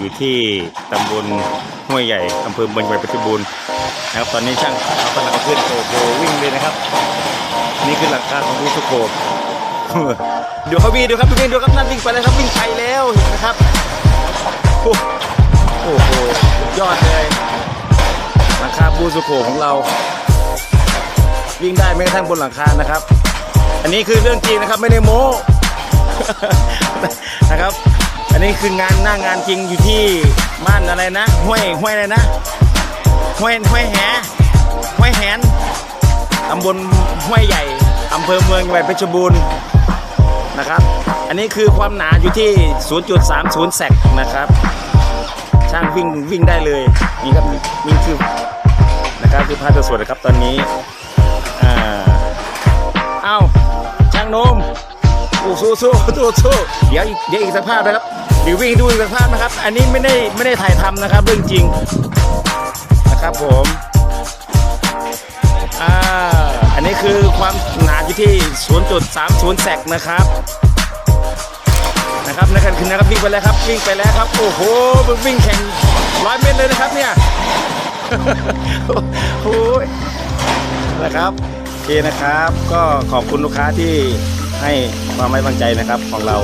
อยู่ที่ตำบลห้วยใหญ่อำเภอเมืองจังหวัดเพชรบูรณ์นะครับตอนนี้ช่างเขากำลังขึ้นโอโหวิ่งเลยนะครับ นี่คือหลักการของวิสุโกเดี๋ยวเขาวิ่งดูครับดูวิ่งดูครับนั่นวิ่งไปแล้วครับวิ่งไปแล้วเห็นไหมครับโอ้โหยอดเลยหลังคาบูสุโกของเรา วิ่งได้ไม่กระทั่งบนหลังคานะครับ อันนี้คือเรื่องจริงนะครับไม่ได้โม้นะครับ นนี้คืองานหน้างานจริงอยู่ที่บ้านอะไรนะ ห้วยห้วยอะไรนะห้วยห้วยแหห้วยแหนตำบลห้วยใหญ่อำเภอเมืองจังหวัดเพชรบูรณ์นะครับ อันนี้คือความหนาอยู่ที่ 0.30แซกนะครับ ช่างวิ่งวิ่งได้เลยนี่ครับนี่คือนะครับคือภาพสดๆนะครับตอนนี้อ่าเอ้าช่างโนมโอ้สู้สู้สู้สู้เดี๋ยวอีกเดี๋ยวอีกสักภาพนะครับ เดี๋ยววิ่งดูอีกสักภาพนะครับ อันนี้ไม่ได้ไม่ได้ถ่ายทำนะครับ เรื่องจริงนะครับผมอ่าอันนี้คือความหนาอยู่ที่ 0.30แซกนะครับนะครับนะครับคือนะครับวิ่งไปแล้วครับวิ่งไปแล้วครับโอ้โหมันวิ่งแข่งร้อยเมตรเลยนะครับเนี่ยโอ้ยนะครับโอเคนะครับ ก็ขอบคุณลูกค้าที่ให้ความไว้วางใจนะครับของเรา